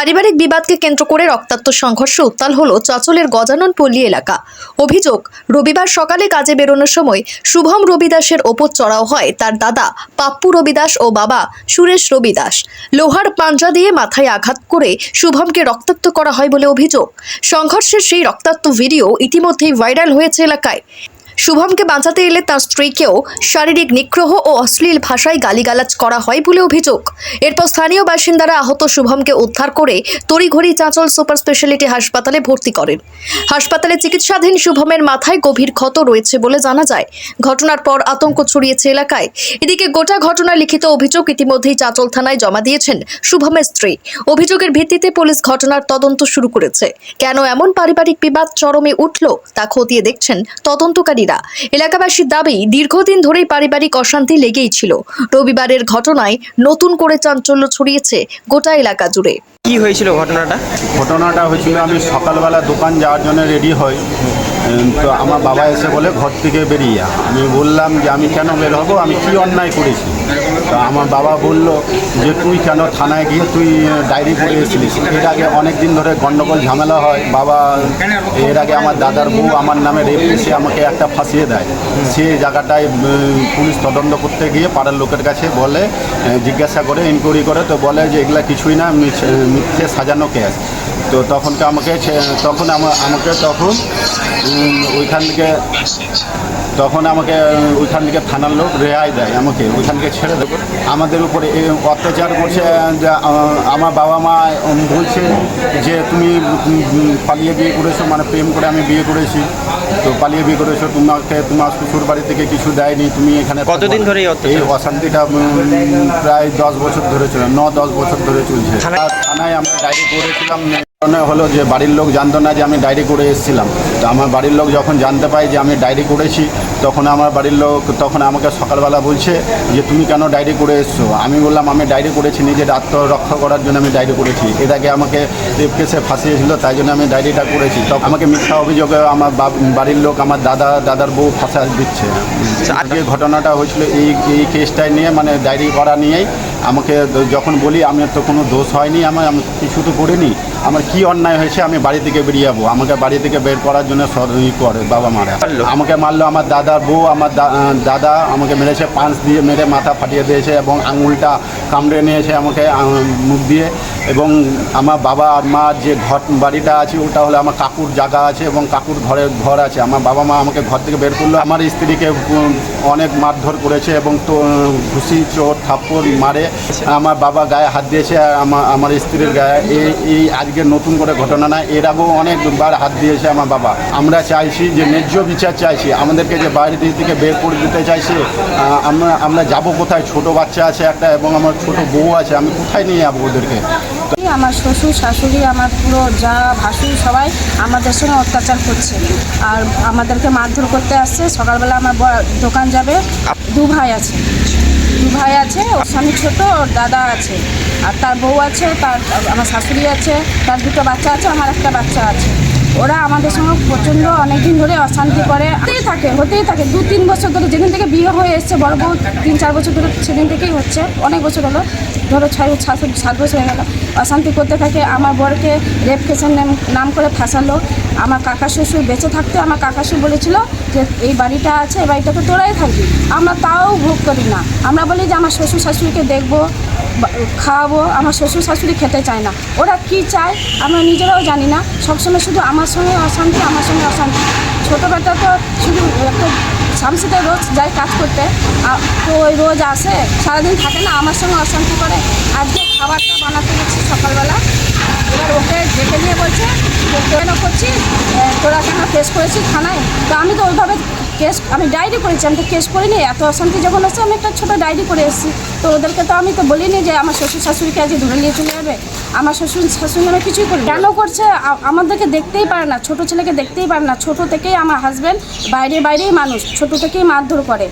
পারিবারিক বিবাদকে কেন্দ্র করে রক্তাক্ত সংঘর্ষে উত্তাল হল চাচলের গজানন পল্লী এলাকা। অভিযোগ, রবিবার সকালে কাজে বেরোনোর সময় শুভম রবিদাসের ওপর চড়াও হয় তার দাদা পাপ্পু রবিদাস ও বাবা সুরেশ রবিদাস। লোহার পাঞ্জা দিয়ে মাথায় আঘাত করে শুভমকে রক্তাক্ত করা হয় বলে অভিযোগ। সংঘর্ষের সেই রক্তাক্ত ভিডিও ইতিমধ্যেই ভাইরাল হয়েছে এলাকায়। শুভমকে বাঁচাতে এলে তার স্ত্রীকেও শারীরিক নিগ্রহ ও অশ্লীল ভাষায় গালিগালাজ করা হয় বলে অভিযোগ। এরপর স্থানীয় বাসিন্দারা আহত শুভমকে উদ্ধার করে তড়িঘড়ি চাঁচল সুপার স্পেশালিটি হাসপাতালে ভর্তি করেন। হাসপাতালে চিকিৎসাধীন শুভমের মাথায় গভীর ক্ষত রয়েছে বলে জানা যায়। ঘটনার পর আতঙ্ক ছড়িয়েছে এলাকায়। এদিকে গোটা ঘটনার লিখিত অভিযোগ ইতিমধ্যেই চাঁচল থানায় জমা দিয়েছেন শুভমের স্ত্রী। অভিযোগের ভিত্তিতে পুলিশ ঘটনার তদন্ত শুরু করেছে। কেন এমন পারিবারিক বিবাদ চরমে উঠল তা খতিয়ে দেখছেন তদন্তকারীরা। এলাকাবাসীর দাবি, দীর্ঘদিন ধরেই পারিবারিক অশান্তি লেগেই ছিল। রবিবারের ঘটনায় নতুন করে চাঞ্চল্য ছড়িয়েছে গোটা এলাকা জুড়ে। কি হয়েছিল ঘটনাটা? ঘটনাটা হয়েছিল, আমি সকালবেলা দোকান যাওয়ার জন্য রেডি হই। তো আমার বাবা এসে বলে, ঘর থেকে বেরিয়ে। আমি বললাম যে, আমি কেন বের হব? আমি কি অন্যায় করেছি? তো আমার বাবা বলল যে, তুই কেন থানায় গিয়ে, তুই ডায়েরি করে এসেছিলিস? এর আগে অনেক দিন ধরে গণ্ডগোল ঝামেলা হয়। বাবা, এর আগে আমার দাদার বউ আমার নামে রেপ সে আমাকে একটা ফাঁসিয়ে দেয়। সে জায়গাটায় পুলিশ তদন্ত করতে গিয়ে পাড়ার লোকের কাছে বলে জিজ্ঞাসা করে ইনকোয়ারি করে, তো বলে যে, এগুলা কিছুই না মিথ্যে সাজানো কেস। তো তখনকে আমাকে তখন আমা- আমাকে তখন ওইখান থেকে তখন আমাকে ওইখান থেকে থানার লোক রেহাই দেয় আমাকে ওইখান থেকে ছেড়ে দেবো। আমাদের উপরে অত্যাচার করছে যে আমার বাবা মা বলছে যে তুমি পালিয়ে বিয়ে করেছ মানে প্রেম করে আমি বিয়ে করেছি। তো পালিয়ে বিয়ে করেছ তোমাকে তোমার শ্বশুর বাড়ি থেকে কিছু দেয়নি তুমি এখানে কতদিন ধরে এই অশান্তিটা প্রায় দশ বছর ধরে চলে ন দশ বছর ধরে চলছে। থানায়- থানায় আমরা ডায়েরি করেছিলাম কারণে হলো যে বাড়ির লোক জানতো না যে আমি ডায়েরি করে এসেছিলাম। তো আমার বাড়ির লোক যখন জানতে পায় যে আমি ডায়েরি করেছি তখন আমার বাড়ির লোক তখন আমাকে সকালবেলা বলছে যে তুমি কেন ডায়েরি করে এসছো? আমি বললাম আমি ডায়েরি করেছি নিজের আত্মরক্ষা করার জন্য আমি ডায়েরি করেছি। এর আগে আমাকে রেপ কেসে ফাঁসিয়েছিল তাই জন্য আমি ডায়েরিটা করেছি। তখন আমাকে মিথ্যা অভিযোগে আমার বাড়ির লোক আমার দাদা দাদার বউ ফাঁসা দিচ্ছে। আজকে ঘটনাটা হয়েছিল এই এই কেসটাই নিয়ে মানে ডায়েরি করা নিয়েই। আমাকে যখন বলি আমি তো কোনো দোষ হয়নি আমার আমি কিছু তো করিনি। আমার কি অন্যায় হয়েছে আমি বাড়ি থেকে বেরিয়ে যাব। আমাকে বাড়ি থেকে বের করার জন্য সরি করে বাবা মারা। আমাকে মারলো আমার দাদার বউ আমার দাদা আমাকে মেরেছে পাঁচ দিয়ে মেরে মাথা ফাটিয়ে দিয়েছে এবং আঙুলটা কামড়ে নিয়েছে আমাকে মুখ দিয়ে। এবং আমার বাবা আর মার যে ঘর, বাড়িটা আছে, ওটা হলো আমার কাকুর জায়গা আছে এবং কাকুর ঘরের ঘর আছে। আমার বাবা মা আমাকে ঘর থেকে বের করল। আমার স্ত্রীকে অনেক মারধর করেছে এবং তো, ঘুষি চোট থাপ্পড় মারে। আমার বাবা গায়ে হাত দিয়েছে আমার আমার স্ত্রীর গায়ে। এই এই আজকে নতুন করে ঘটনা না, এর আগেও অনেকবার হাত দিয়েছে আমার বাবা। আমরা চাইছি যে ন্যায্য বিচার চাইছি, আমাদেরকে যে বাইরে দিক থেকে বের করে দিতে চাইছে আমরা আমরা যাব কোথায়? ছোট বাচ্চা আছে একটা এবং আমার ছোট বউ আছে, আমি কোথায় নিয়ে যাব ওদেরকে? আমার শ্বশুর, শাশুড়ি, আমার পুরো যা ভাসুর সবাই আমাদের সঙ্গে অত্যাচার করছে। আর আমাদেরকে মারধর করতে আসছে। সকালবেলা আমার দোকান যাবে। দু ভাই আছে। দু ভাই আছে, ওর স্বামী ছোটো, ওর দাদা আছে। আর তার বউ আছে, তার আমার শাশুড়ি আছে, তার দুটো বাচ্চা আছে, আমার একটা বাচ্চা আছে। ওরা আমাদের সঙ্গে প্রচণ্ড অনেকদিন ধরে অশান্তি করে। হতেই থাকে হতেই থাকে। দু তিন বছর ধরে যেদিন থেকে বিয়ে হয়ে এসছে, বড় বউ তিন চার বছর ধরে সেদিন থেকেই হচ্ছে, অনেক বছর হলো। ধরো ছয় সাত সাত বছর হয়ে গেল। অশান্তি করতে থাকে। আমার বরকে রেপ কেসের নাম নাম করে ফাঁসালো। আমার কাকা শ্বশুর বেঁচে থাকতে আমার কাকা শ্বশুর বলেছিল যে এই বাড়িটা আছে, এই বাড়িটাতে তোরাই থাকবি। আমরা তাও ভোগ করি না। আমরা বলি যে আমার শ্বশুর শাশুড়িকে দেখব খাওয়াবো, আমার শ্বশুর শাশুড়ি খেতে চায় না। ওরা কি চায় আমরা নিজেরাও জানি না। সবসময় শুধু আমার সঙ্গে অশান্তি, আমার সঙ্গে অশান্তি। ছোটোবেলা তো শুধু একটা শামসিতে রোজ যায় কাজ করতে তো ওই রোজ আসে, সারাদিন থাকে না, আমার সঙ্গে অশান্তি করে। ওকে নিয়ে বলছে, কেন করছিস তোরা কেন কেস করেছিস থানায়? তো আমি তো ওইভাবে কেস আমি ডায়েরি করেছি, আমি তো কেস করিনি। এত অশান্তি যখন আসছে আমি একটা ছোটো ডায়েরি করে এসেছি। তো ওদেরকে তো আমি তো বলিনি যে আমার শ্বশুর শাশুড়িকে আজকে ধরে নিয়ে চলে যাবে। আমার শ্বশুর শাশুড়ি আমি কিছুই করি কেন করছে? আমাদেরকে দেখতেই পারে না। ছোট ছেলেকে দেখতেই পারে না। ছোট থেকেই আমার হাজব্যান্ড বাইরে, বাইরেই মানুষ। ছোট থেকেই মারধর করে।